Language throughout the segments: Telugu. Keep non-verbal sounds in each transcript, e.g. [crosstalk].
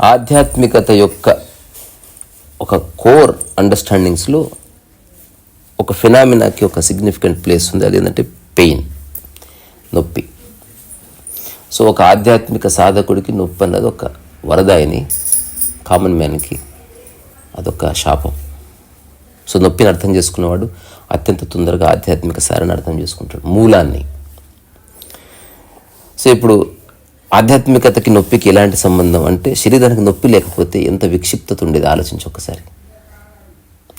ఆధ్యాత్మికత యొక్క ఒక కోర్ అండర్స్టాండింగ్స్లో ఒక ఫినామినాకి ఒక సిగ్నిఫికెంట్ ప్లేస్ ఉంది. అది ఏంటంటే పెయిన్ నొప్పి. సో ఒక ఆధ్యాత్మిక సాధకుడికి నొప్పి అన్నది ఒక వరదాయిని కామన్ మ్యాన్కి అదొక శాపం. సో నొప్పిని అర్థం చేసుకున్నవాడు అత్యంత తొందరగా ఆధ్యాత్మిక సారాన్ని అర్థం చేసుకుంటాడు. మూలాన్ని. సో ఇప్పుడు ఆధ్యాత్మికతకి నొప్పికి ఎలాంటి సంబంధం అంటే శరీరానికి నొప్పి లేకపోతే ఎంత విక్షిప్తత ఉండేది? ఆలోచించి ఒకసారి.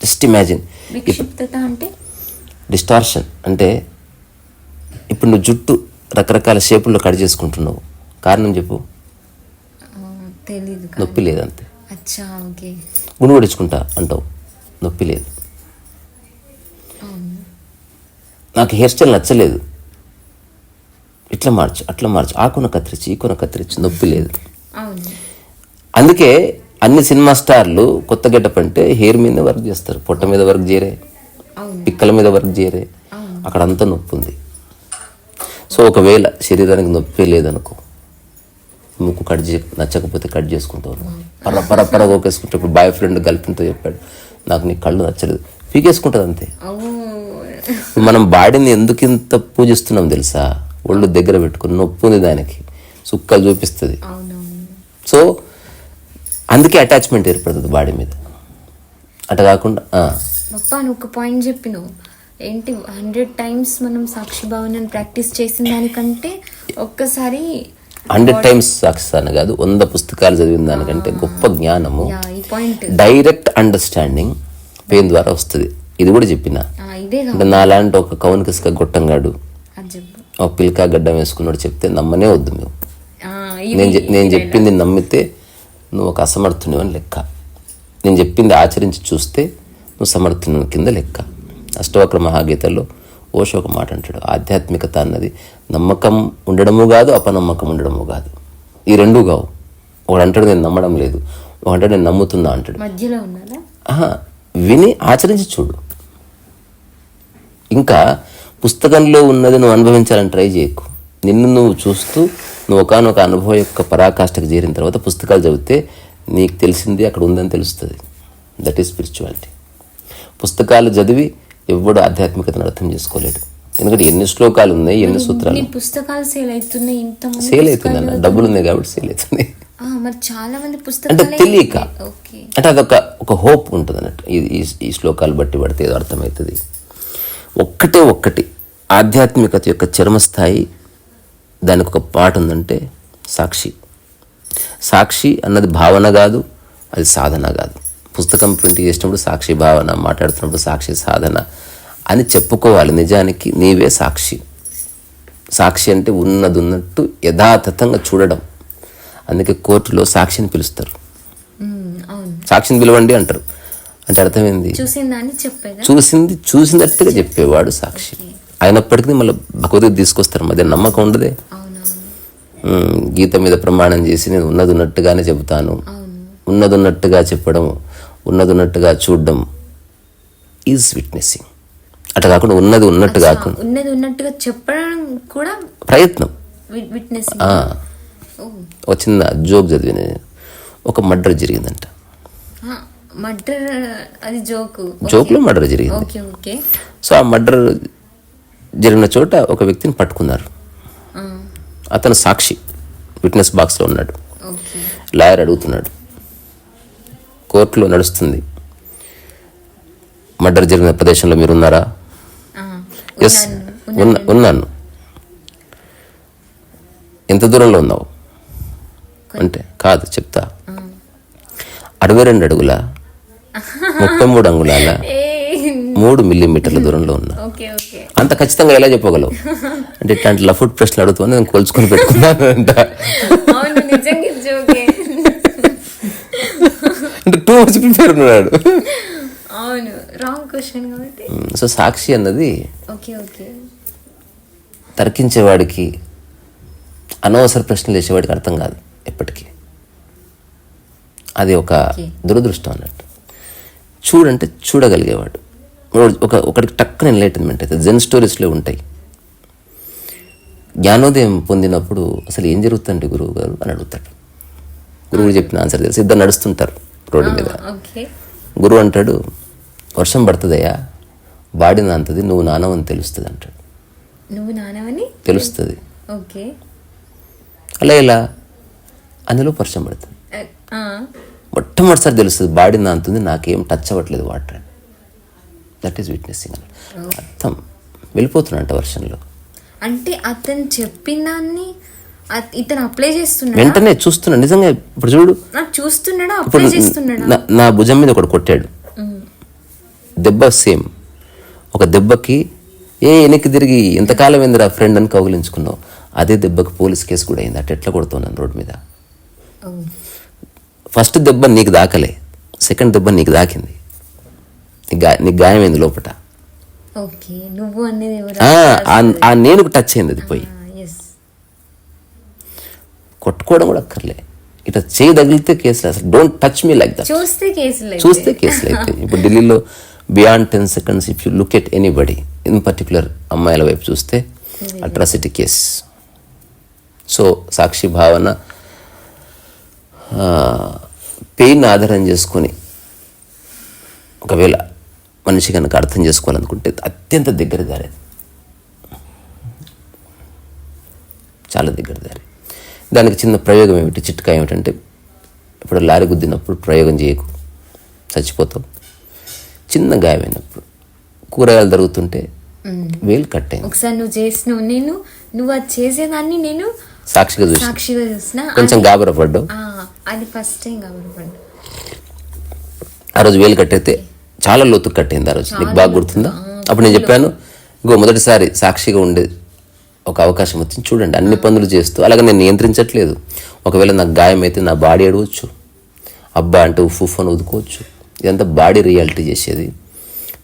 Just imagine. అంటే? డిస్టార్షన్. అంటే ఇప్పుడు నువ్వు జుట్టు రకరకాల షేపుల్లో కట్ చేసుకుంటున్నావు. కారణం చెప్పు. నొప్పి లేదంతే. కొడుచుకుంటా అంటావు. నొప్పి లేదు. నాకు హెయిర్ స్టైల్ నచ్చలేదు. ఇట్లా మార్చు అట్లా మార్చు. ఆ కొన కత్తిరించి ఈ కొన కత్తిరించి నొప్పి లేదు. అందుకే అన్ని సినిమా స్టార్లు కొత్త గెటప్ అంటే హెయిర్ మీద వర్క్ చేస్తారు. పొట్ట మీద వర్క్ చేయరే. పిక్కల మీద వర్క్ చేయరే. అక్కడ అంతా నొప్పి ఉంది. సో ఒకవేళ శరీరానికి నొప్పి లేదనుకో ముక్కు కట్ చే నచ్చకపోతే కట్ చేసుకుంటావు. పర్ర పర్ర పర్ర ఓకేసుకుంటే ఇప్పుడు బాయ్ ఫ్రెండ్ గర్ల్ఫ్రెండ్తో చెప్పాడు నాకు నీ కళ్ళు నచ్చలేదు. పీకేసుకుంటుంది అంతే. మనం బాడీని ఎందుకు ఇంత పూజిస్తున్నాం తెలుసా? ఒళ్ళు దగ్గర పెట్టుకుని నొప్పి ఉంది దానికి. సుక్కలు చూపిస్తుంది. సో అందుకే అటాచ్మెంట్ ఏర్పడుతుంది బాడీ మీద. అట్లా కాకుండా ఆ, పప్పా నువ్వు ఒక పాయింట్ చెప్పినావు. ఏంటి హండ్రెడ్ టైమ్స్ మనం సాక్షి భావనని ప్రాక్టీస్ చేసిన దానికంటే ఒక్కసారి హండ్రెడ్ టైమ్స్ సాక్షిస్తాను కాదు వంద పుస్తకాలు చదివిన దానికంటే గొప్ప జ్ఞానము డైరెక్ట్ అండర్స్టాండింగ్ పెయిన్ ద్వారా వస్తుంది. ఇది కూడా చెప్పిన? అంటే నాలాంటి ఒక కౌనికసుక గొట్టంగాడు. అది చెప్పు. ఒక పిల్కా గడ్డం వేసుకున్నాడు చెప్తే నమ్మనే వద్దు మేము నేను నేను చెప్పింది నమ్మితే నువ్వు ఒక అసమర్థుని అని లెక్క. నేను చెప్పింది ఆచరించి చూస్తే నువ్వు సమర్థుని కింద లెక్క. అష్టవక్ర మహాగీతలో ఓషో ఒక మాట అంటాడు. ఆధ్యాత్మికత అన్నది నమ్మకం ఉండడము కాదు అపనమ్మకం ఉండడము కాదు. ఈ రెండూ కావు. ఒకడు అంటాడు నేను నమ్మడం లేదు. ఒకటి నేను నమ్ముతున్నా అంటాడు. విని ఆచరించి చూడు. ఇంకా పుస్తకంలో ఉన్నది నువ్వు అనుభవించాలని ట్రై చేయకు. నిన్ను నువ్వు చూస్తూ నువ్వు ఒకనొక అనుభవం యొక్క పరాకాష్ఠకు చేరిన తర్వాత పుస్తకాలు చదివితే నీకు తెలిసింది అక్కడ ఉందని తెలుస్తుంది. దట్ ఈస్ స్పిరిచువాలిటీ పుస్తకాలు చదివి ఎవ్వడు ఆధ్యాత్మికతను అర్థం చేసుకోలేడు. ఎందుకంటే ఎన్ని శ్లోకాలు ఉన్నాయి ఎన్ని సూత్రాలు? పుస్తకాలు సేల్ అవుతున్నాయి ఇంత సేల్ అవుతుందన్న డబ్బులు ఉన్నాయి కాబట్టి సేల్ అవుతుంది మరి చాలా మంది అంటే పుస్తకాలు తెలియక. ఓకే. అంటే అదొక ఒక హోప్ ఉంటుంది అన్నట్టు ఈ శ్లోకాలు బట్టి పడితే ఏదో అర్థమవుతుంది. ఒక్కటే ఒక్కటి ఆధ్యాత్మికత యొక్క చర్మస్థాయి దానికి ఒక పాట ఉందంటే సాక్షి. సాక్షి అన్నది భావన కాదు అది సాధన కాదు. పుస్తకం ప్రింట్ చేసినప్పుడు సాక్షి భావన మాట్లాడుతున్నప్పుడు సాక్షి సాధన అని చెప్పుకోవాలి. నిజానికి నీవే సాక్షి. సాక్షి అంటే ఉన్నది ఉన్నట్టు యథాతథంగా చూడడం. అందుకే కోర్టులో సాక్షిని పిలుస్తారు. సాక్షిని పిలవండి అంటారు. అంటే అర్థమైంది? చూసింది చూసినట్టుగా చెప్పేవాడు సాక్షి. అయినప్పటికీ మళ్ళీ భగవద్గీత తీసుకొస్తారు మధ్య నమ్మకం ఉండదే. గీత మీద ప్రమాణం చేసి నేను ఉన్నది ఉన్నట్టుగానే చెబుతాను. ఉన్నది ఉన్నట్టుగా చెప్పడం ఉన్నది ఉన్నట్టుగా చూడడం ఈజ్ విట్నెసింగ్ అట్లా కాకుండా ఉన్నది ఉన్నట్టు కాకుండా. ఉన్నది ఉన్నట్టుగా చెప్పడం కూడా ప్రయత్నం. ఒక చిన్న జోక్ చదివిన. ఒక మర్డర్ జరిగిందంట. మర్డర్ అది జోకు. జోక్లో మర్డర్ జరిగింది. ఓకే ఓకే సో ఆ మర్డర్ జరిగిన చోట ఒక వ్యక్తిని పట్టుకున్నారు. అతను సాక్షి విట్నెస్ బాక్స్లో ఉన్నాడు. లాయర్ అడుగుతున్నాడు. కోర్టులో నడుస్తుంది. మర్డర్ జరిగిన ప్రదేశంలో మీరు ఉన్నారా? ఎస్ ఉన్న ఉన్నాను. ఎంత దూరంలో ఉన్నావు? అంటే కాదు చెప్తా. అరవై రెండు అడుగుల ముప్పై మూడు అంగుళాల? [laughs] మూడు మిల్లీమీటర్ల దూరంలో ఉన్నా. అంత ఖచ్చితంగా ఎలా చెప్పగలవు? అంటే ఇట్లాంటి లఫుట్ ప్రశ్నలు అడుగుతామని నేను కొలుచుకొని పెట్టుకున్నాను అంట అంటే టూ మచ్ ప్రిపేర్ ఉన్నాడు. అవును రాంగ్ క్వశ్చన్ కాబట్టి. సో సాక్షి అన్నది ఓకే ఓకే. తర్కించేవాడికి అనవసర ప్రశ్నలు వేసేవాడికి అర్థం కాదు ఎప్పటికీ. అది ఒక దురదృష్టం అన్నట్టు. చూడంటే చూడగలిగేవాడు. ఒక ఒకటికి టక్కన ఎన్లైటన్మెంట్ అవుతుంది జెన్ స్టోరీస్లో ఉంటాయి. జ్ఞానోదయం పొందినప్పుడు అసలు ఏం జరుగుతుంది గురువు గారు అని అడుగుతాడు. గురువు చెప్పిన ఆన్సర్ తెలిసి. ఇద్దరు నడుస్తుంటారు రోడ్డు మీద. గురువు అంటాడు వర్షం పడుతుందయ్యా బాడిన అంతది నువ్వు నానవని తెలుస్తుంది అంటాడు. నువ్వు నానవని? తెలుస్తుంది. ఓకే. అలా ఇలా అందులో వర్షం పడుతుంది. మొట్టమొదటిసారి తెలుస్తుంది బాడీ నాంతుంది నాకేం టచ్ అవ్వట్లేదు వాటర్ దట్ ఈస్ విట్నెసింగ్ అని అర్థం. వెళ్ళిపోతున్నట్ట వర్షంలో అంటే అతను చెప్పిన దాన్ని ఇతను అప్లై చేస్తున్నాడా? వెంటనే చూస్తున్నా. నిజంగా ఇప్పుడు చూడు. చూస్తున్నాడా? అప్లై చేస్తున్నాడా? నా- భుజం మీద ఒకటి కొట్టాడు. దెబ్బ సేమ్. ఒక దెబ్బకి ఏ వెనక్కి తిరిగి ఎంతకాలం ఏందిరా ఫ్రెండ్ అని కౌగిలించుకున్నావు. అదే దెబ్బకి పోలీస్ కేసు కూడా అయింది. అట్ట ఎట్లా కొడుతున్నాను రోడ్డు మీద? ఫస్ట్ దెబ్బ నీకు దాకలే. సెకండ్ దెబ్బ నీకు దాకింది. నీకు గాయమైంది లోపట? ఆ, నేనుకు టచ్ అయింది అది పోయి. కొట్టుకోవడం కూడా అక్కర్లే. ఇట్లా చేయి తగిలితే కేసులు అసలు don't touch me like that చూస్తే కేసులు అయితే. చూస్తే కేసులు అయితే [laughs] ఇప్పుడు ఢిల్లీలో beyond ten seconds if you look at anybody in particular అమ్మాయిల వైపు చూస్తే అట్రాసిటీ కేస్ సో సాక్షి భావన పెయిన్ ఆధారం చేసుకొని ఒకవేళ మనిషి కనుక అర్థం చేసుకోవాలనుకుంటే అత్యంత దగ్గర దారి. చాలా దగ్గర దారి. దానికి చిన్న ప్రయోగం ఏమిటి? చిట్కా ఏమిటంటే ఇప్పుడు లారీ గుద్దినప్పుడు ప్రయోగం చేయకు. చచ్చిపోతావు. చిన్న గాయమైనప్పుడు కూరగాయలు జరుగుతుంటే వేలు కట్ అయింది. ఒకసారి నువ్వు చేసినావు. నేను నువ్వు అది చేసేదాన్ని నేను సాక్షిగా చూసి సాక్షిగా చూసిన. కొంచెం గాబరపడ్డావు అది ఫస్ట్ టైం కాబట్టి ఆ రోజు వేలు కట్టయితే చాలా లోతు కట్టయింది ఆ రోజు. నీకు బాగా గుర్తుందా? అప్పుడు నేను చెప్పాను ఇంకో మొదటిసారి సాక్షిగా ఉండే ఒక అవకాశం వచ్చింది. చూడండి అన్ని పనులు చేస్తూ. అలాగే నేను నియంత్రించట్లేదు. ఒకవేళ నాకు గాయం అయితే నా బాడీ అడవచ్చు అబ్బా అంటే ఉఫ్ అని ఉదుకోవచ్చు ఇదంతా బాడీ రియాలిటీ చేసేది.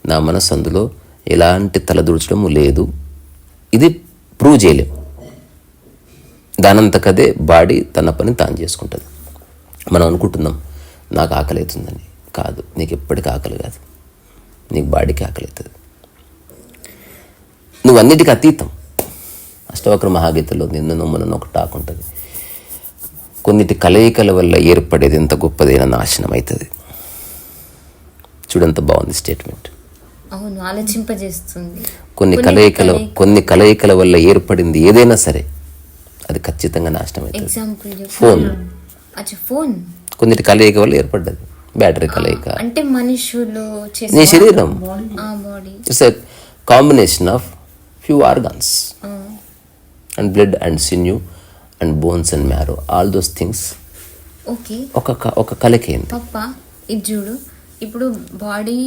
నా మనసు అందులో ఎలాంటి తలదూర్చడము లేదు. ఇది ప్రూవ్ చేయలేం. దానంతకదే బాడీ తన పని తాను చేసుకుంటుంది. మనం అనుకుంటున్నాం నాకు ఆకలి అవుతుందని. కాదు నీకు ఎప్పటికీ ఆకలి కాదు. నీకు బాడీకి ఆకలి అవుతుంది. నువ్వు అన్నిటికీ అతీతం. అష్టవక్ర మహాగీతలో నిన్ను నొమ్మనని ఒక టాక్ ఉంటుంది. కొన్నిటి కలయికల వల్ల ఏర్పడేది ఎంత గొప్పదైన నాశనం అవుతుంది. చూడంత బాగుంది స్టేట్మెంట్. అవును ఆలోచింపజేస్తుంది. కొన్ని కలయికల కొన్ని కలయికల వల్ల ఏర్పడింది ఏదైనా సరే అది ఖచ్చితంగా నాశనం అవుతుంది. ఫోన్. అచ్చా ఫోన్? కలయిక వల్ల ఏర్పడ్డది. బ్యాటరీ కలయిక. అంటే మనుషులు చేసే నీ శరీరం? It's combination of few organs and blood and sinew and bones and marrow all those things okay. ఒక ఒక కలకేంది పప్ప ఇది చూడు. ఇప్పుడు బాడీ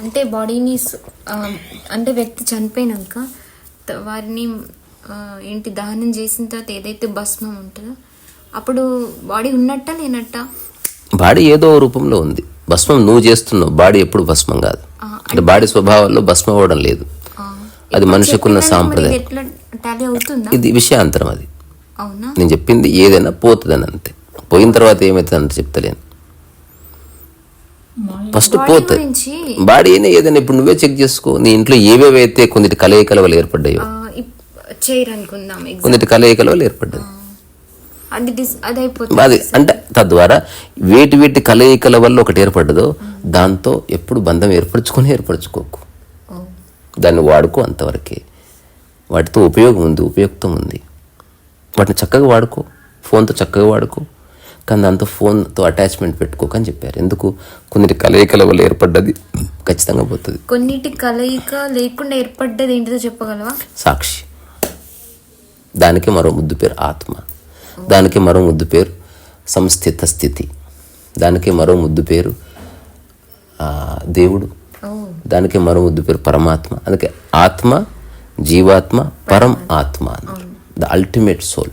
అంటే బాడీని అంటే వ్యక్తి చనిపోయినాక వారిని ఏంటి దహనం చేసిన తర్వాత ఏదైతే భస్మం ఉంటుందో అప్పుడు బాడీ ఉన్నట్ట లేనట్ట? బాడీ ఏదో రూపంలో ఉంది. భస్మం నువ్వు చేస్తున్నావు బాడీ ఎప్పుడు భస్మం కాదు. అంటే బాడీ స్వభావాల్లో భస్మం అవ్వడం లేదు. అది మనిషికున్న సాంప్రదాయం. ఇది విషయాంతరం అది. అవునా? నేను చెప్పింది ఏదైనా పోతుందని అంతే. పోయిన తర్వాత ఏమవుతుంది అంటే చెప్తలేను. ఫస్ట్ పోతుంది బాడీ అయినా ఏదైనా ఇప్పుడు నువ్వే చెక్ చేసుకో. నీ ఇంట్లో ఏవేవైతే కొన్నిటి కలయికల వల్ల ఏర్పడ్డాయో. కొన్నిటి కలయికల వల్ల ఏర్పడ్డది అది డిస్ అది అయిపోతుంది. అది అంటే తద్వారా వేటి వేటి కలయికల వల్ల ఒకటి ఏర్పడ్డదో దాంతో ఎప్పుడు బంధం ఏర్పరచుకొని ఏర్పరచుకోకు. దాన్ని వాడుకో అంతవరకే. వాటితో ఉపయోగం ఉంది ఉపయుక్తం ఉంది. వాటిని చక్కగా వాడుకో ఫోన్తో చక్కగా వాడుకో. కానీ దాంతో ఫోన్తో అటాచ్మెంట్ పెట్టుకోకని చెప్పారు. ఎందుకు? కొన్నిటి కలయికల వల్ల ఏర్పడ్డది ఖచ్చితంగా పోతుంది. కొన్నిటి కలయిక లేకుండా ఏర్పడ్డది ఏంటిదో చెప్పగలవా? సాక్షి. దానికి మరో ముద్దు పేరు ఆత్మ. దానికి మరో ముద్దు పేరు సంస్థిత స్థితి దానికి మరో ముద్దు పేరు దేవుడు. దానికి మరో ముద్దు పేరు పరమాత్మ. అందుకే ఆత్మ జీవాత్మ పరం ఆత్మ ద అల్టిమేట్ సోల్.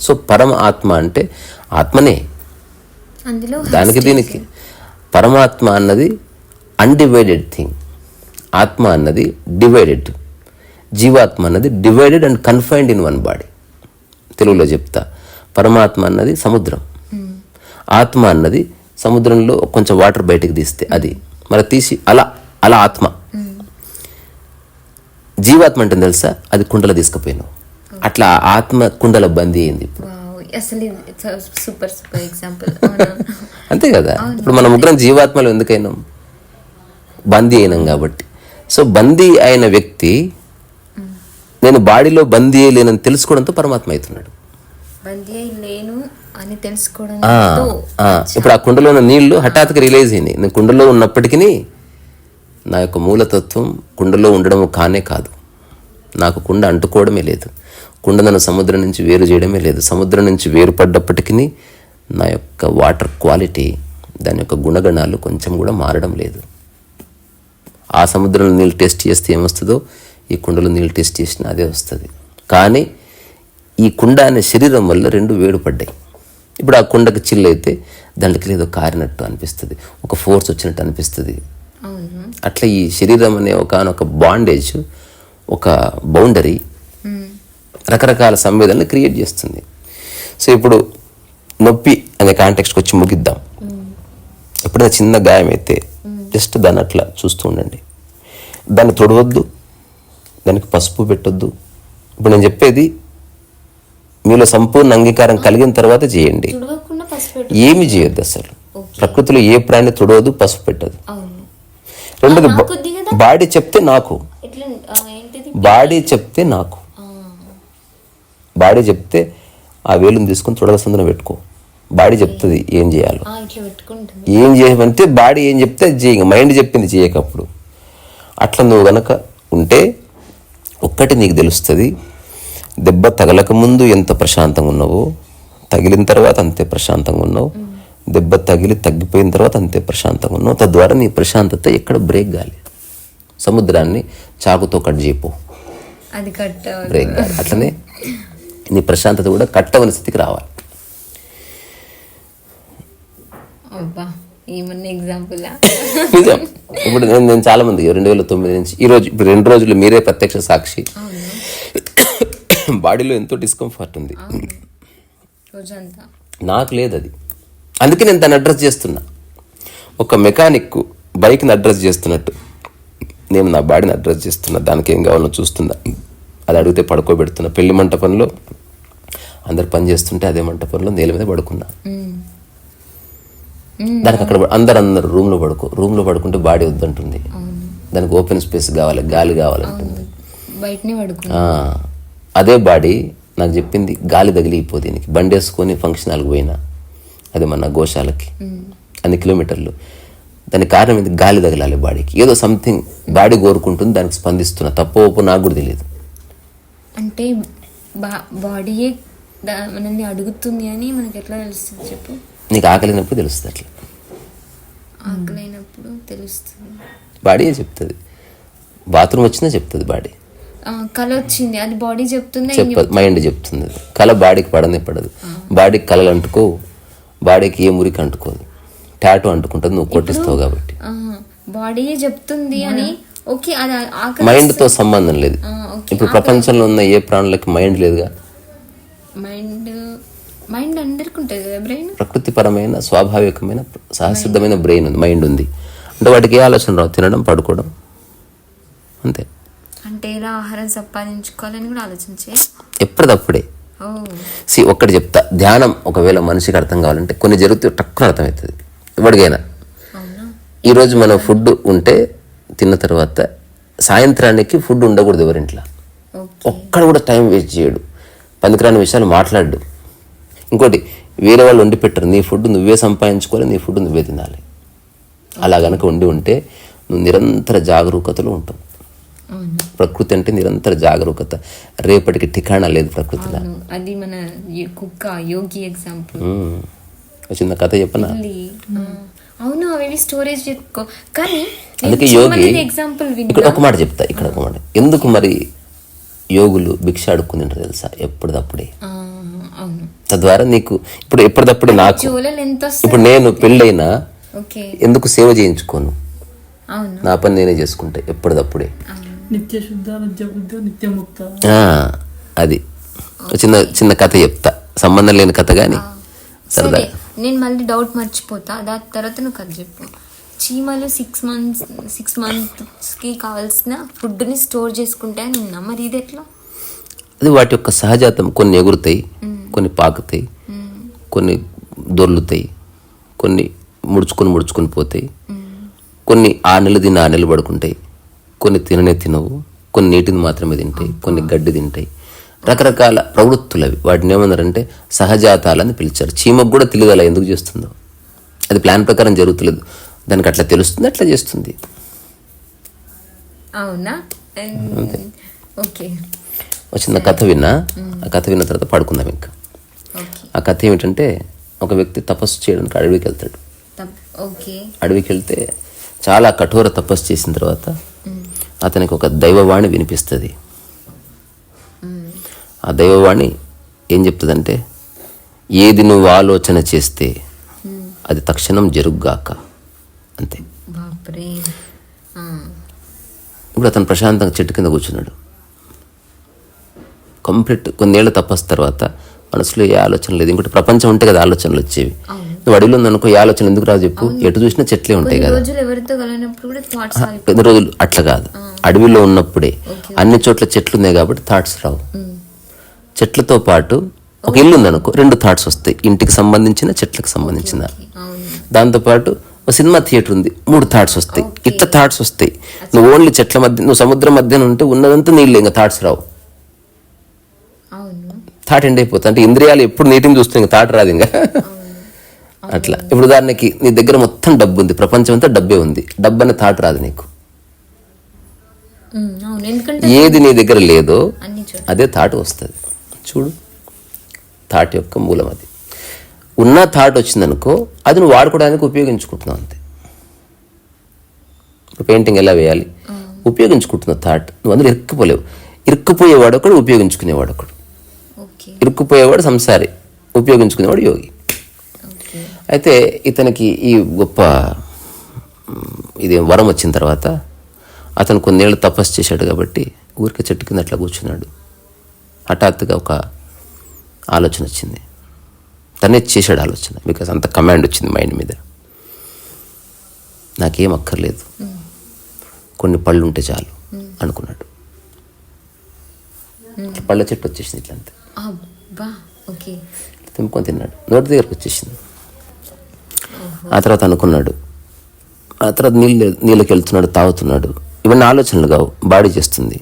సో పరమ ఆత్మ అంటే ఆత్మనే. దానికి దీనికి పరమాత్మ అన్నది అన్డివైడెడ్ థింగ్ ఆత్మ అన్నది డివైడెడ్ జీవాత్మ అన్నది divided and confined in one body తెలుగులో చెప్తా. పరమాత్మ అన్నది సముద్రం. ఆత్మ అన్నది సముద్రంలో కొంచెం వాటర్ బయటకు తీస్తే అది. మరి తీసి అలా అలా ఆత్మ. జీవాత్మ అంటే తెలుసా? అది కుండలో తీసుకుపోయాను అట్లా ఆత్మ కుండల బందీ అయింది ఇప్పుడు. సూపర్ ఎగ్జాంపుల్ [laughs] అంతే కదా? ఇప్పుడు మన ముగ్గురం జీవాత్మలు ఎందుకైనాం? బందీ అయినాం కాబట్టి. సో బందీ అయిన వ్యక్తి నేను బాడీలో బందీ లేనని తెలుసుకోవడంతో పరమాత్మ అవుతున్నాడు. అని తెలుసుకోవడం ఇప్పుడు ఆ కుండలో ఉన్న నీళ్ళు హఠాత్తుగా రిలీజ్ అయినాయి. నేను కుండలో ఉన్నప్పటికీ నా యొక్క మూలతత్వం కుండలో ఉండడం కానే కాదు. నాకు కుండ అంటుకోవడమే లేదు. కుండ నన్ను సముద్రం నుంచి వేరు చేయడమే లేదు. సముద్రం నుంచి వేరుపడ్డప్పటికీ నా యొక్క వాటర్ క్వాలిటీ దాని యొక్క గుణగణాలు కొంచెం కూడా మారడం లేదు. ఆ సముద్రంలో నీళ్ళు టెస్ట్ చేస్తే ఏమొస్తుందో ఈ కుండలో నీళ్ళు టెస్ట్ చేసినా అదే వస్తుంది. కానీ ఈ కుండ అనే శరీరం వల్ల రెండు వేడుపడ్డాయి ఇప్పుడు ఆ కుండకి చిల్లు అయితే దాంట్లోకి ఏదో కారినట్టు అనిపిస్తుంది. ఒక ఫోర్స్ వచ్చినట్టు అనిపిస్తుంది. అట్లా ఈ శరీరం అనే ఒక బాండేజ్ ఒక బౌండరీ రకరకాల సంవేదనలు క్రియేట్ చేస్తుంది. సో ఇప్పుడు నొప్పి అనే కాంటెక్స్ట్కి వచ్చి ముగిద్దాం. ఎప్పుడైనా చిన్న గాయం అయితే జస్ట్ దాన్ని అట్లా చూస్తూ ఉండండి. దాన్ని తొడవద్దు. దానికి పసుపు పెట్టొద్దు. ఇప్పుడు నేను చెప్పేది మీలో సంపూర్ణ అంగీకారం కలిగిన తర్వాత చేయండి. ఏమి చేయొద్దు అసలు. ప్రకృతిలో ఏ ప్రాణి తొడవదు పసుపు పెట్టదు. రెండోది. బాడీ చెప్తే నాకు. బాడీ చెప్తే నాకు. బాడీ చెప్తే ఆ వేలుని తీసుకొని తొడగసందున పెట్టుకో. బాడీ చెప్తుంది ఏం చేయాలో. ఏం చేయమంటే బాడీ ఏం చెప్తే అది చేయ. మైండ్ చెప్పింది చేయకప్పుడు. అట్లా నువ్వు గనక ఉంటే ఒక్కటి నీకు తెలుస్తుంది దెబ్బ తగలక ముందు ఎంత ప్రశాంతంగా ఉన్నావో తగిలిన తర్వాత అంతే ప్రశాంతంగా ఉన్నావు. దెబ్బ తగిలి తగ్గిపోయిన తర్వాత అంతే ప్రశాంతంగా ఉన్నావు. తద్వారా నీ ప్రశాంతత ఎక్కడ బ్రేక్ కాలి. సముద్రాన్ని చాకుతో కట్ చేయపో. బ్రేక్ అట్లనే నీ ప్రశాంతత కూడా కట్టవని స్థితికి రావాలి. ఏమన్నా ఎగ్జాంపుల్ నిజం ఇప్పుడు నేను నేను చాలా మంది రెండు వేల తొమ్మిది నుంచి ఈ రోజు ఇప్పుడు రెండు రోజులు మీరే ప్రత్యక్ష సాక్షి. బాడీలో ఎంతో డిస్కంఫర్ట్ ఉంది. నాకు లేదు అది. అందుకే నేను దాన్ని అడ్రస్ చేస్తున్నా. ఒక మెకానిక్ బైక్ని అడ్రస్ చేస్తున్నట్టు. నేను నా బాడీని అడ్రస్ చేస్తున్నా. దానికి ఏం కావాలో చూస్తున్నా. అది అడిగితే పడుకోబెడుతున్నా. పెళ్ళి మంటపంలో అందరు పని చేస్తుంటే అదే మంటపంలో నేల మీద పడుకున్నా. దానికి అక్కడ అందరు అందరు రూమ్లో పడుకో రూమ్లో పడుకుంటే బాడీ వద్దంటుంది. దానికి ఓపెన్ స్పేస్ కావాలి గాలి కావాలంటుంది. అదే బాడీ నాకు చెప్పింది గాలి తగిలిపో దీనికి. బండి వేసుకొని ఫంక్షన్ హాల్కి పోయినా అది మన గోశాలకి అన్ని కిలోమీటర్లు. దానికి కారణం ఏంటి గాలి తగలాలి బాడీకి. ఏదో సంథింగ్ బాడీ కోరుకుంటుంది దానికి స్పందిస్తున్నా. తప్పో ఒప్పో నాకు కూడా తెలియదు. అంటే బాడీయే మనల్ని అడుగుతుంది అని మనకి ఎట్లా తెలుస్తుంది చెప్పు? నీకు ఆకలినప్పుడు తెలుస్తుంది అట్లా. ఆకలైనప్పుడు తెలుస్తుంది. బాడీ చెప్తుంది. బాత్రూమ్ వచ్చినా చెప్తుంది బాడీ. కళ వచ్చింది. అది బాడీ చెప్తుంది చెప్పదు. మైండ్ చెప్తుంది. కళ బాడీకి పడనే పడదు. బాడీకి కళలు అంటుకో బాడీకి ఏ మురికి అంటుకోదు. టాటూ అంటుకుంటుంది నువ్వు కొట్టిస్తావు కాబట్టి. బాడీయే చెప్తుంది అని ఓకే అది మైండ్తో సంబంధం లేదు. ఇప్పుడు ప్రపంచంలో ఉన్న ఏ ప్రాణులకి మైండ్ లేదుగా? మైండ్ మైండ్ అందరికి ఉంటుంది కదా బ్రెయిన్ ప్రకృతిపరమైన స్వాభావికమైన సహసిద్ధమైన బ్రెయిన్ ఉంది మైండ్ ఉంది. అంటే వాటికి ఏ ఆలోచన రావు? తినడం పడుకోవడం. అంతే. అంటే ఎలా ఆహారం సంపాదించుకోవాలని కూడా ఆలోచించే? ఎప్పటిదప్పుడే. సి ఒక్కటి చెప్తా. ధ్యానం ఒకవేళ మనిషికి అర్థం కావాలంటే కొన్ని జరిగితే టక్కున అర్థమవుతుంది. ఎవరికైనా ఈరోజు మన ఫుడ్ ఉంటే తిన్న తర్వాత సాయంత్రానికి ఫుడ్ ఉండకూడదు ఎవరింట్లో. ఒక్కడ కూడా టైం వేస్ట్ చేయడు. పనికిరాని విషయాలు మాట్లాడు. ఇంకోటి వేరే వాళ్ళు వండి పెట్టరు. నీ ఫుడ్ నువ్వే సంపాదించుకోవాలి నీ ఫుడ్ నువ్వే తినాలి. అలా గనక ఉండి ఉంటే నువ్వు నిరంతర జాగరూకతలో ఉంటావు. ప్రకృతి అంటే నిరంతర జాగరూకత. రేపటికి ఠికాణా లేదు ప్రకృతిలో. అది మన కుక్క యోగి ఎగ్జాంపుల్. చిన్న కథ చెప్పనా? అవును అవి స్టోరేజ్ కానీ అందుకే యోగి ఎగ్జాంపుల్ ఇక్కడ ఒక మాట చెప్తా ఇక్కడ ఒక మాట. ఎందుకు మరి యోగులు భిక్ష అడుక్కుని తెలుసా? ఎప్పటిదప్పుడే. అవును. తద్వారా నీకు ఇప్పుడు ఎప్పటిదప్పుడే నాకు ఇప్పుడు నేను పెళ్ళైనా ఓకే. ఎందుకు సేవ చేయించుకోను? అవును. నా పని నేనే చేసుకుంటే ఎప్పటిదప్పుడే. నిత్య శుద్ధ నిత్య బుద్ధ నిత్య ముక్త. ఆ, అది. చిన్న చిన్న కథ చెప్తా. సంబంధం లేని కథ కానీ సరే సరదా. నేను మళ్ళీ డౌట్ మర్చిపోతా. దాని తర్వాత నువ్వు కథ చెప్పు. చీమలు సిక్స్ మంత్స్ సిక్స్ మంత్స్కి కావాల్సిన ఫుడ్ని స్టోర్ చేసుకుంటే అని ఉన్నా. మరి ఇది ఎట్లా? అది వాటి యొక్క సహజాతం కొన్ని ఎగురుతాయి. కొన్ని పాకుతాయి కొన్ని దొర్లుతాయి కొన్ని ముడుచుకొని ముడుచుకొని పోతాయి. కొన్ని ఆ నెల తిని ఆ నెల పడుకుంటాయి కొన్ని తిననే తినవు కొన్ని నీటిని మాత్రమే తింటాయి కొన్ని గడ్డి తింటాయి. రకరకాల ప్రవృత్తులు అవి. వాటిని ఏమన్నారంటే సహజాతాలని పిలిచారు. చీమకు కూడా తెలియదు అలా ఎందుకు చేస్తుందో. అది ప్లాన్ ప్రకారం జరుగుతులేదు. దానికి అట్లా తెలుస్తుంది అట్లా చేస్తుంది. అవునా? ఓకే. చిన్న కథ విన్నా. ఆ కథ విన్న తర్వాత పడుకుందాం ఇంకా. ఆ కథ ఏమిటంటే ఒక వ్యక్తి తపస్సు చేయడానికి అడవికి వెళ్తాడు. అడవికి వెళ్తే చాలా కఠోర తపస్సు చేసిన తర్వాత అతనికి ఒక దైవవాణి వినిపిస్తుంది. ఆ దైవవాణి ఏం చెప్తుందంటే ఏది నువ్వు ఆలోచన చేస్తే అది తక్షణం జరుగుగాక. అంతే. ఇప్పుడు అతను ప్రశాంతంగా చెట్టు కింద కూర్చున్నాడు. కంప్లీట్ కొన్నేళ్ళ తపస్సు తర్వాత మనసులో ఏ ఆలోచన లేదు. ఇంకోటి ప్రపంచం ఉంటే కదా ఆలోచనలు వచ్చేవి. నువ్వు అడవిలో ఉందనుకో ఏ ఆలోచన ఎందుకు రాదు చెప్పు? ఎటు చూసినా చెట్లే ఉంటాయి కొన్ని కదా. పెద్ద రోజులు అట్లా కాదు. అడవిలో ఉన్నప్పుడే అన్ని చోట్ల చెట్లు ఉన్నాయి కాబట్టి థాట్స్ రావు. చెట్లతో పాటు ఒక ఇల్లు ఉందనుకో రెండు థాట్స్ వస్తాయి. ఇంటికి సంబంధించిన చెట్లకు సంబంధించిన. దాంతోపాటు ఒక సినిమా థియేటర్ ఉంది మూడు థాట్స్ వస్తాయి. ఇట్లా థాట్స్ వస్తాయి. నువ్వు ఓన్లీ చెట్ల మధ్య నువ్వు సముద్రం మధ్యన ఉంటే ఉన్నదంతా నీళ్ళు ఇంకా థాట్స్ రావు. థాట్ ఎండ్ అయిపోతుంది. అంటే ఇంద్రియాలు ఎప్పుడు నీటిని చూస్తాయి ఇంకా థాట్ రాదు ఇంకా. అట్లా. ఇప్పుడు ఉదాహరణకి నీ దగ్గర మొత్తం డబ్బు ఉంది ప్రపంచం అంతా డబ్బే ఉంది. డబ్బు అనే థాట్ రాదు నీకు. ఏది నీ దగ్గర లేదో అదే థాట్ వస్తుంది. చూడు. థాట్ యొక్క మూలం అది. ఉన్న థాట్ వచ్చిందనుకో అది నువ్వు వాడుకోవడానికి ఉపయోగించుకుంటున్నావు అంతే. ఇప్పుడు పెయింటింగ్ ఎలా వేయాలి? ఉపయోగించుకుంటున్నావు థాట్ నువ్వు అందులో ఇరుక్కుపోలేవు. ఇరుక్కుపోయేవాడు ఒకడు ఉపయోగించుకునేవాడు ఒకడు. ఇరుక్కుపోయేవాడు సంసారి ఉపయోగించుకునేవాడు యోగి. అయితే ఇతనికి ఈ గొప్ప ఇది వరం వచ్చిన తర్వాత అతను కొన్నేళ్ళు తపస్సు చేశాడు కాబట్టి ఊరికే చెట్టు కింద అట్లా కూర్చున్నాడు. హఠాత్తుగా ఒక ఆలోచన వచ్చింది. తనే చేశాడు ఆలోచన బికాస్ అంత కమాండ్ వచ్చింది మైండ్ మీద. నాకేం అక్కర్లేదు. కొన్ని పళ్ళు ఉంటే చాలు అనుకున్నాడు. పళ్ళ చెట్టు వచ్చేసింది ఇట్లా అంతే అబ్బా ఓకే. తెంపుకొని తిన్నాడు. నోటి దగ్గరకు వచ్చేసింది. ఆ తర్వాత అనుకున్నాడు ఆ తర్వాత నీళ్ళు నీళ్ళకి వెళ్తున్నాడు తాగుతున్నాడు. ఇవన్నీ ఆలోచనలు కావు బాడీ చేస్తుంది.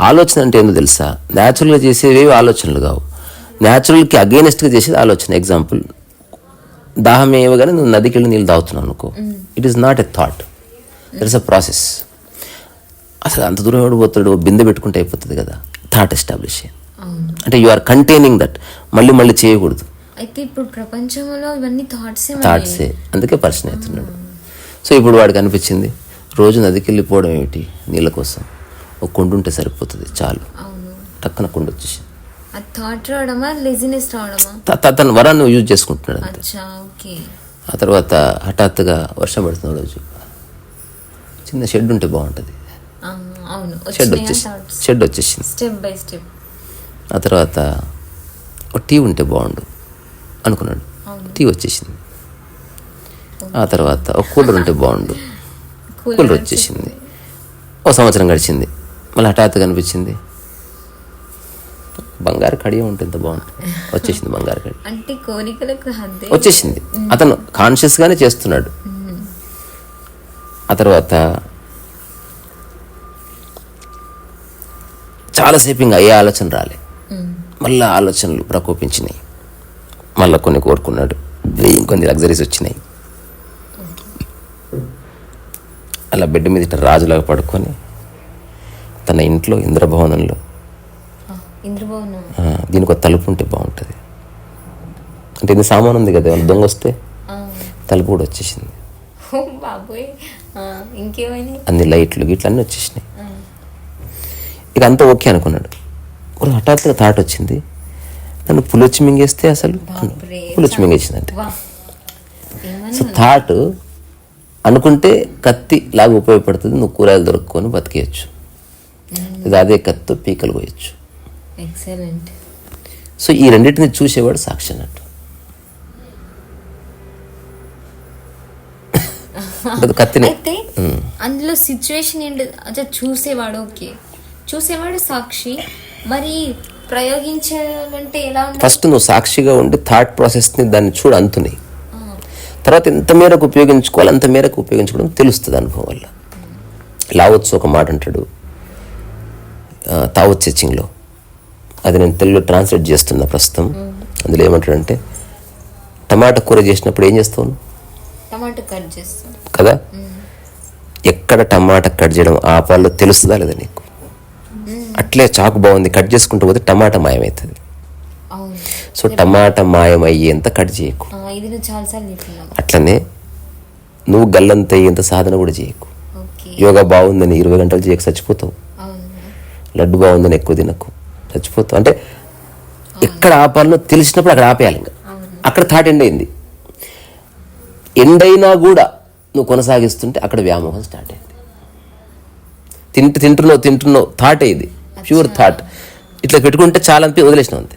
ఆలోచన అంటే ఏందో తెలుసా? న్యాచురల్గా చేసేవేవి ఆలోచనలు కావు. న్యాచురల్కి అగేనెస్ట్గా చేసేది ఆలోచన. ఎగ్జాంపుల్ దాహం ఏవగానే నువ్వు నదికి వెళ్ళి నీళ్ళు తాగుతున్నావు అనుకో. It is not a thought there is a process అసలు అంత దూరం ఎవడు పోతాడు? బిందె పెట్టుకుంటే అయిపోతుంది కదా. థాట్ ఎస్టాబ్లిష్ అవును అంటే యు ఆర్ కంటైనింగ్ దట్ మళ్ళీ మళ్ళీ చేయకూడదు. అయితే ఇప్పుడు ప్రపంచంలో ఇవన్నీ థాట్సే థాట్సే అందుకే పరిచయం అవుతున్నాడు సో ఇప్పుడు వాడికి అనిపించింది రోజు నదికి వెళ్ళిపోవడం ఏమిటి? నీళ్ళ కోసం. ఒక కుండ ఉంటే సరిపోతుంది చాలు. టక్కన కుండ వచ్చేసి తన వరాన్ని యూజ్ చేసుకుంటున్నాడు అంతే. ఆ తర్వాత హఠాత్తుగా వర్షం పడుతున్న రోజు. చిన్న షెడ్ ఉంటే బాగుంటుంది. షెడ్ వచ్చేసి షెడ్ వచ్చేసింది. స్టెప్ బై స్టెప్ ఆ తర్వాత ఒక టీ ఉంటే బాగుండు అనుకున్నాడు. టీ వచ్చేసింది. ఆ తర్వాత ఒక కూలర్ ఉంటే బాగుండు. కూలర్ వచ్చేసింది. ఓ సంవత్సరం గడిచింది. మళ్ళీ హఠాత్తుగా అనిపించింది బంగారు కడియం ఉంటే ఎంత బాగుంటుంది వచ్చేసింది బంగారు కడి అంటే కోరికలకు వచ్చేసింది. అతను కాన్షియస్గానే చేస్తున్నాడు. ఆ తర్వాత చాలాసేపు ఇంకా ఏ ఆలోచన రాలే. మళ్ళీ ఆలోచనలు ప్రకోపించినాయి. మళ్ళీ కొన్ని కోరుకున్నాడు. ఇంకొన్ని లగ్జరీస్ వచ్చినాయి. అలా బెడ్ మీద ఇట్లా రాజులాగా పడుకొని తన ఇంట్లో ఇంద్రభవనంలో దీనికి ఒక తలుపు ఉంటే బాగుంటుంది. అంటే ఇది సామాన్ ఉంది కదా దొంగ వస్తే. తలుపు కూడా వచ్చేసింది. అన్ని లైట్లు గిట్లు అన్నీ వచ్చేసినాయి. ఇక అంతా ఓకే అనుకున్నాడు. ఒక హఠాత్తుగా థాట్ వచ్చింది. నన్ను పులొచ్చి మింగేస్తే అసలు. పులొచ్చి ఏమని సో థాట్ అనుకుంటే కత్తి లాగా ఉపయోగపడుతుంది. నువ్వు కూరగాయలు దొరుకుకొని బతికేయచ్చు. లేదా అదే కత్తితో పీకలు పోయొచ్చు. ఎక్సలెంట్ సో ఈ రెండింటిని చూసేవాడు సాక్షి అన్నట్టు. [laughs] కత్తిని. అందులో సిచ్యువేషన్ ఏంటి? చూసేవాడు ఓకే చూసేవాడు సాక్షి. మరి ప్రయోగించాలంటే ఎలా ఫస్ట్ నువ్వు సాక్షిగా ఉండి థాట్ ప్రాసెస్ని దాన్ని చూడు అంతుని. తర్వాత ఎంత మేరకు ఉపయోగించుకోవాలి అంత మేరకు ఉపయోగించుకోవడం తెలుస్తుంది అనుభవం వల్ల. లావొచ్చు ఒక మాట అంటాడు తావత్ సెచింగ్లో అది నేను తెలుగులో ట్రాన్స్లేట్ చేస్తున్నా ప్రస్తుతం. అందులో ఏమంటాడంటే టమాటా కూర చేసినప్పుడు ఏం చేస్తావు? కదా? ఎక్కడ టమాటా కట్ చేయడం ఆపాలో తెలుస్తుందా లేదా నీకు? అట్లే చాకు బాగుంది. కట్ చేసుకుంటూ పోతే టమాటా మాయమవుతుంది సో టమాటా మాయమయ్యేంత కట్ చేయకు. అట్లనే నువ్వు గల్లంత అయ్యేంత సాధన కూడా చేయకు. యోగా బాగుందని ఇరవై గంటలు చేయక చచ్చిపోతావు. లడ్డు బాగుందని ఎక్కువ తినకు. చచ్చిపోతావు. అంటే ఎక్కడ ఆపాలనో తెలిసినప్పుడు అక్కడ ఆపేయాలి ఇంకా. అక్కడ థాట్ ఎండ్ అయింది. ఎండ్ అయినా కూడా నువ్వు కొనసాగిస్తుంటే అక్కడ వ్యామోహం స్టార్ట్ అయింది. తింటూ తింటున్నావు తింటున్నావు థాట్ ఇది ప్యూర్ థాట్ ఇట్లా పెట్టుకుంటే చాలా అనిపి వదిలేసినావు అంతే.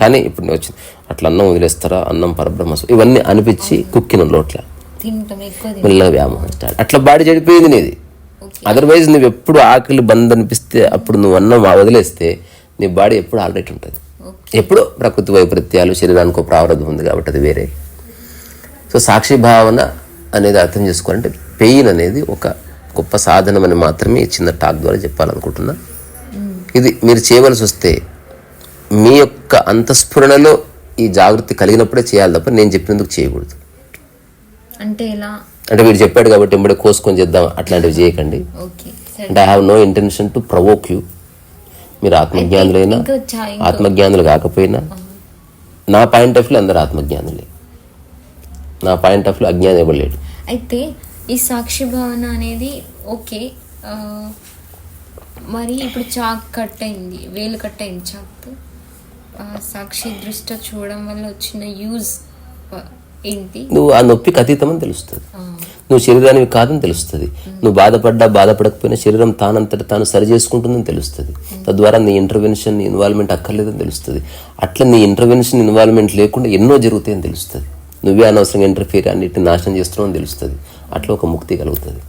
కానీ ఇప్పుడు వచ్చింది. అట్లా అన్నం వదిలేస్తారా? అన్నం పరబ్రహ్మ ఇవన్నీ అనిపించి కుక్కిన లోట్ల. మెల్లగా వ్యామోహం స్టార్ట్. అట్లా బాడీ చెడిపోయింది నీది. అదర్వైజ్ నువ్వు ఎప్పుడు ఆకలి బంద్ అనిపిస్తే అప్పుడు నువ్వు అన్నం వదిలేస్తే నీ బాడీ ఎప్పుడు ఆల్రెడీ ఉంటుంది. ఎప్పుడో? ప్రకృతి వైపరీత్యాలు శరీరానికి ఒక ప్రారంభం ఉంది కాబట్టి అది వేరే. సో సాక్షి భావన అనేది అర్థం చేసుకోవాలంటే పెయిన్ అనేది ఒక గొప్ప సాధనం అని మాత్రమే చిన్న టాక్ ద్వారా చెప్పాలనుకుంటున్నా. ఇది మీరు చేయవలసి వస్తే మీ యొక్క అంతఃస్ఫురణలో ఈ జాగృతి కలిగినప్పుడే చేయాలి తప్ప నేను చెప్పినందుకు చేయకూడదు. అంటే ఎలా? అంటే వీడు చెప్పాడు కాబట్టి ఎంబడే కోసుకొని చేద్దాం అట్లాంటివి చేయకండి. అంటే I have no intention to provoke you మీరు ఆత్మజ్ఞానులైనా ఆత్మజ్ఞానులు కాకపోయినా నా పాయింట్ ఆఫ్ వ్యూ అందరు ఆత్మజ్ఞానులే. నా పాయింట్ ఆఫ్ వ్యూ అజ్ఞానం ఇవ్వలేడు అయితే ఈ సాక్షి భావన అనేది ఓకే మరి ఇప్పుడు చాక్ కట్ అయింది వేలు కట్ అయింది చాక్తో సాక్షి దృష్టి చూడడం వల్ల వచ్చిన యూజ్ ఏంటి? నువ్వు ఆ నొప్పికి అతీతం అని తెలుస్తుంది నువ్వు శరీరానికి కాదని తెలుస్తుంది. నువ్వు బాధపడ్డా బాధపడకపోయినా శరీరం తానంతట తాను సరి చేసుకుంటుందని తెలుస్తుంది. తద్వారా నీ ఇంటర్వెన్షన్ నీ ఇన్వాల్వ్మెంట్ అక్కర్లేదని తెలుస్తుంది. అట్లా నీ ఇంటర్వెన్షన్ ఇన్వాల్వ్మెంట్ లేకుండా ఎన్నో జరుగుతాయని తెలుస్తుంది. నువ్వే అనవసరంగా ఇంటర్ఫియర్ అన్నిటిని నాశనం చేస్తున్నావు అని తెలుస్తుంది. అట్లా ఒక ముక్తి కలుగుతుంది.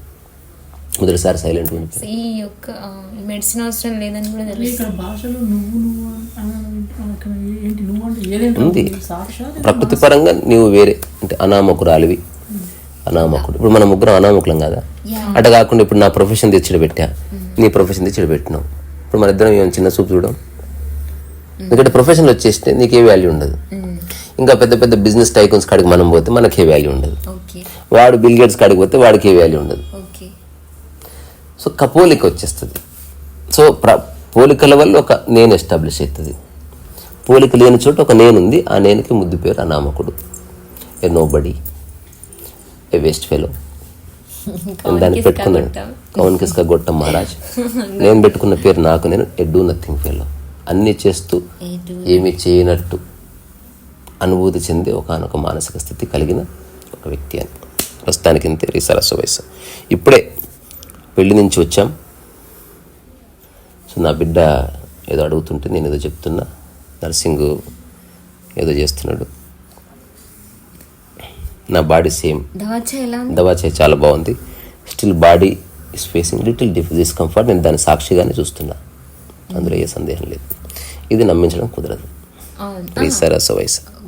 మొదటిసారి సైలెంట్ ఉండిపోయి ఈ యొక్క మెడిసిన్ అవసరం లేదని కూడా అంటే తెలుసు. ఇక్కడ భాషలో నువ్వు నువ్వు ఏంటి నువ్వు అంటే ఏదేంటి ఉంది. సాక్షాత్ ప్రకృతి పరంగా నీవు వేరే అంటే అనామకురాలివి. అనామకుడు. ఇప్పుడు మన ముగ్గురం అనామకులం కదా? యా. అట్లా కాకుండా ఇప్పుడు నా ప్రొఫెషన్ తెచ్చి పెట్టా. నీ ప్రొఫెషన్ తెచ్చి పెట్టినావు. ఇప్పుడు మన ఇద్దరం ఏమైనా చిన్న చూపు చూడం? ఎందుకంటే ప్రొఫెషన్ వచ్చేస్తే నీకే వాల్యూ ఉండదు. ఇంకా పెద్ద పెద్ద బిజినెస్ టైకన్స్ కాడికి మనం పోతే మనకే వాల్యూ ఉండదు. ఓకే. వాడు బిల్ గేట్స్ కాడికి పోతే వాడికి ఏ వాల్యూ ఉండదు. ఓకే. సో కపోలిక వచ్చేస్తుంది. సో ప్ర పోలికల వల్ల ఒక నేను ఎస్టాబ్లిష్ అవుతుంది పోలిక లేని చోట ఒక నేనుంది ఆ నేనుకి ముద్దు పేరు అనామకుడు. A nobody a waste fellow. [laughs] దాన్ని పెట్టుకున్నాను. కౌన్ కిస్కా గొట్టం మహారాజ్. [laughs] నేను పెట్టుకున్న పేరు నాకు నేను ఎ డూ నథింగ్ ఫెలో. అన్నీ చేస్తూ ఏమీ చేయనట్టు అనుభూతి చెందే ఒకనొక మానసిక స్థితి కలిగిన ఒక వ్యక్తి అని. ప్రస్తుతానికి ఇంతే రీసరస్సు వయసు ఇప్పుడే పెళ్ళి నుంచి వచ్చాం. సో నా బిడ్డ ఏదో అడుగుతుంటే నేను ఏదో చెప్తున్నా. నర్సింగ్ ఏదో చేస్తున్నాడు. నా బాడీ సేమ్. దవాచ చాలా బాగుంది. Still body is facing little diff discomfort. నేను దాన్ని సాక్షిగానే చూస్తున్నా. అందులో ఏ సందేహం లేదు. ఇది నమ్మించడం కుదరదు. వయసు.